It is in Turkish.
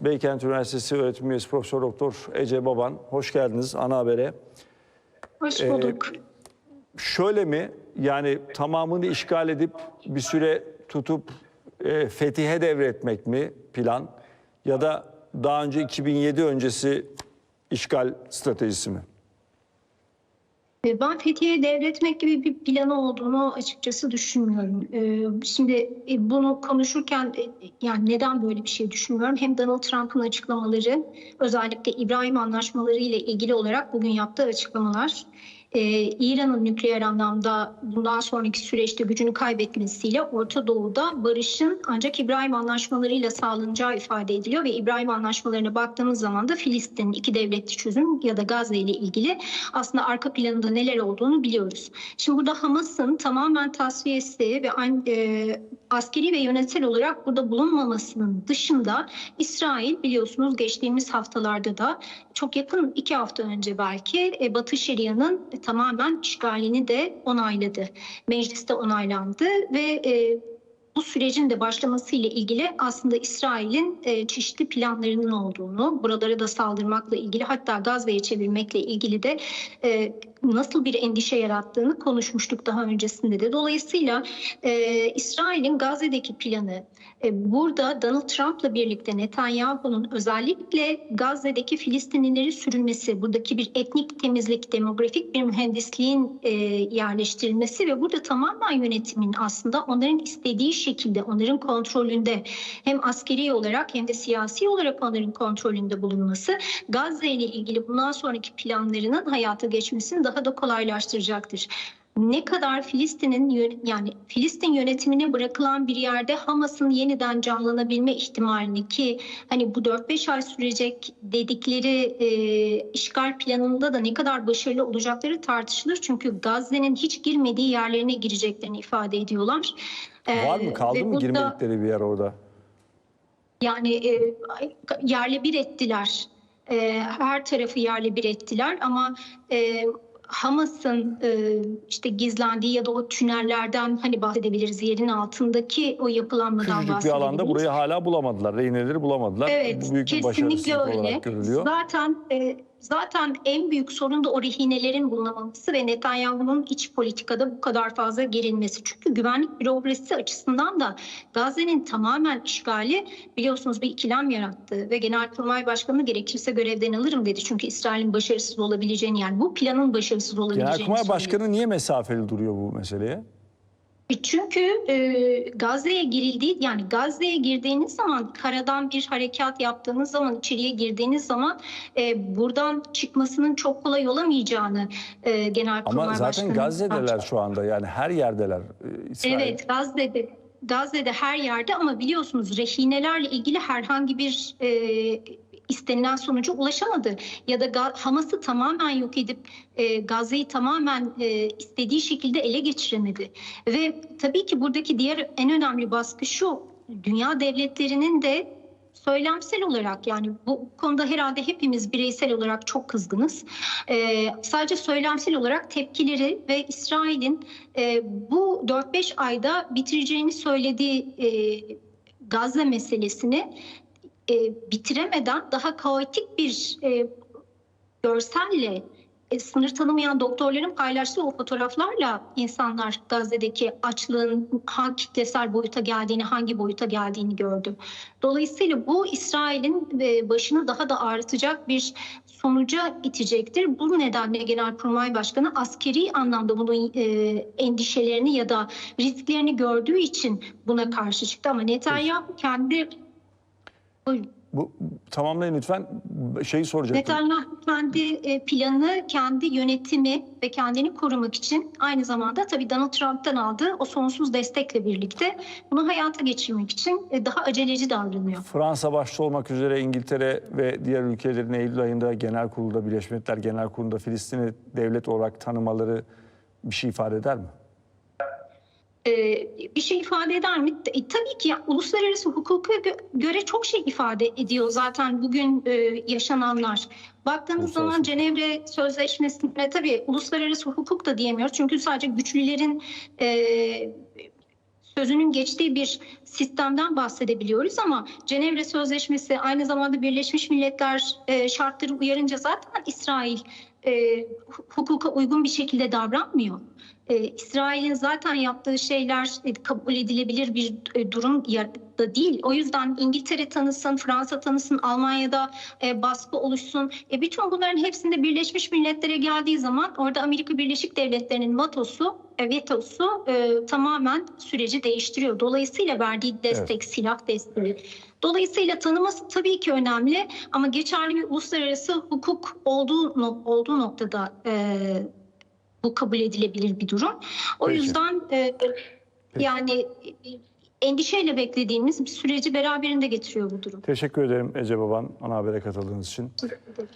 Beykent Üniversitesi öğretim üyesi Profesör Doktor Ece Baban. Hoş geldiniz ana habere. Hoş Ee, bulduk. Şöyle mi yani tamamını işgal edip bir süre tutup e, fetihe devretmek mi plan ya da daha önce 2007 öncesi işgal stratejisi mi? Ee, Ben Fethiye'ye devretmek gibi bir planı olduğunu açıkçası düşünmüyorum. Ee, Şimdi e, bunu konuşurken e, yani neden böyle bir şey düşünmüyorum? Hem Donald Trump'ın açıklamaları özellikle İbrahim Anlaşmaları ile ilgili olarak bugün yaptığı açıklamalar e, İran'ın nükleer anlamda bundan sonraki süreçte gücünü kaybetmesiyle Orta Doğu'da barışın ancak İbrahim Anlaşmalarıyla sağlanacağı ifade ediliyor ve İbrahim Anlaşmalarına baktığımız zaman da Filistin'in iki devletli çözüm ya da Gazze ile ilgili aslında arka planında neler olduğunu biliyoruz. Şimdi burada Hamas'ın tamamen tasfiyesi ve e, askeri ve yönetsel olarak burada bulunmamasının dışında İsrail biliyorsunuz geçtiğimiz haftalarda da çok yakın iki hafta önce belki e, Batı Şeria'nın tamamen işgalini de onayladı. Mecliste onaylandı ve e, bu sürecin de başlamasıyla ilgili aslında İsrail'in e, çeşitli planlarının olduğunu, buralara da saldırmakla ilgili hatta Gazze'ye çevirmekle ilgili de e, nasıl bir endişe yarattığını konuşmuştuk daha öncesinde de. Dolayısıyla e, İsrail'in Gazze'deki planı e, burada Donald Trump'la birlikte Netanyahu'nun özellikle Gazze'deki Filistinlileri sürülmesi, buradaki bir etnik temizlik, demografik bir mühendisliğin e, yerleştirilmesi ve burada tamamen yönetimin aslında onların istediği şekilde, onların kontrolünde hem askeri olarak hem de siyasi olarak onların kontrolünde bulunması Gazze ile ilgili bundan sonraki planlarının hayata geçmesini daha da kolaylaştıracaktır ne kadar Filistin'in yani Filistin yönetimine bırakılan bir yerde Hamas'ın yeniden canlanabilme ihtimalini ki hani bu 4-5 ay sürecek dedikleri e, işgal planında da ne kadar başarılı olacakları tartışılır. Çünkü Gazze'nin hiç girmediği yerlerine gireceklerini ifade ediyorlar. Ee, Var mı kaldı ve mı burada- girmedikleri bir yer orada? yani e, yerle bir ettiler. E, her tarafı yerle bir ettiler ama e, Hamas'ın e, işte gizlendiği ya da o tünellerden hani bahsedebiliriz yerin altındaki o yapılanmadan Küçücük bir bahsedebiliriz. alanda burayı hala bulamadılar. Rehineleri bulamadılar. Evet, Bu büyük bir kesinlikle başarısızlık öyle. olarak görülüyor. Zaten e, zaten en büyük sorun da o rehinelerin bulunamaması ve Netanyahu'nun iç politikada bu kadar fazla gerilmesi. Çünkü güvenlik bürokrasisi açısından da Gazze'nin tamamen işgali biliyorsunuz bir ikilem yarattı ve Genelkurmay Başkanı gerekirse görevden alırım dedi. Çünkü İsrail'in başarısız olabileceğini yani bu planın başarısız olabileceğini Genelkurmay söyledi. Başkanı niye mesafeli duruyor bu meseleye? Çünkü e, Gazze'ye girildiği yani Gazze'ye girdiğiniz zaman karadan bir harekat yaptığınız zaman içeriye girdiğiniz zaman e, buradan çıkmasının çok kolay olamayacağını e, Genelkurmay Ama zaten Başkanı Gazze'deler şu anda yani her yerdeler. İsrail. Evet Gazze'de Gazze'de her yerde ama biliyorsunuz rehinelerle ilgili herhangi bir e, istenilen sonuca ulaşamadı. Ya da Hamas'ı tamamen yok edip e, Gazze'yi tamamen e, istediği şekilde ele geçiremedi. Ve tabii ki buradaki diğer en önemli baskı şu. Dünya devletlerinin de söylemsel olarak yani bu konuda herhalde hepimiz bireysel olarak çok kızgınız. Ee, sadece söylemsel olarak tepkileri ve İsrail'in e, bu 4-5 ayda bitireceğini söylediği e, Gazze meselesini e, bitiremeden daha kaotik bir e, görselle e, sınır tanımayan doktorların paylaştığı o fotoğraflarla insanlar Gazze'deki açlığın hangi kitlesel boyuta geldiğini, hangi boyuta geldiğini gördü. Dolayısıyla bu İsrail'in e, başını daha da ağrıtacak bir sonuca itecektir. Bu nedenle Genelkurmay Başkanı askeri anlamda bunun e, endişelerini ya da risklerini gördüğü için buna karşı çıktı. Ama Netanyahu kendi. Bu, tamamlayın lütfen. Şeyi soracaktım. Netanyahu kendi e, planı, kendi yönetimi ve kendini korumak için aynı zamanda tabii Donald Trump'tan aldığı o sonsuz destekle birlikte bunu hayata geçirmek için e, daha aceleci davranıyor. Fransa başta olmak üzere İngiltere ve diğer ülkelerin Eylül ayında Genel Kurulu'da Birleşmiş Milletler Genel Kurulu'nda Filistin'i devlet olarak tanımaları bir şey ifade eder mi? E, bir şey ifade eder mi? E, tabii ki ya, uluslararası hukuka gö- göre çok şey ifade ediyor zaten bugün e, yaşananlar. Baktığınız zaman. Cenevre Sözleşmesi'ne tabii uluslararası hukuk da diyemiyoruz. Çünkü sadece güçlülerin e, sözünün geçtiği bir sistemden bahsedebiliyoruz ama Cenevre Sözleşmesi aynı zamanda Birleşmiş Milletler şartları uyarınca zaten İsrail hukuka uygun bir şekilde davranmıyor. E, İsrail'in zaten yaptığı şeyler e, kabul edilebilir bir e, durum da değil. O yüzden İngiltere tanısın, Fransa tanısın, Almanya'da e, baskı oluşsun. E, bütün bunların hepsinde Birleşmiş Milletler'e geldiği zaman orada Amerika Birleşik Devletleri'nin vatosu, e, vetosu e, tamamen süreci değiştiriyor. Dolayısıyla verdiği destek, silah desteği. Dolayısıyla tanıması tabii ki önemli ama geçerli bir uluslararası hukuk olduğu olduğu noktada e, bu kabul edilebilir bir durum. O Peki. yüzden e, yani e, endişeyle beklediğimiz bir süreci beraberinde getiriyor bu durum. Teşekkür ederim Ece Baban ana habere katıldığınız için. Teşekkür ederim.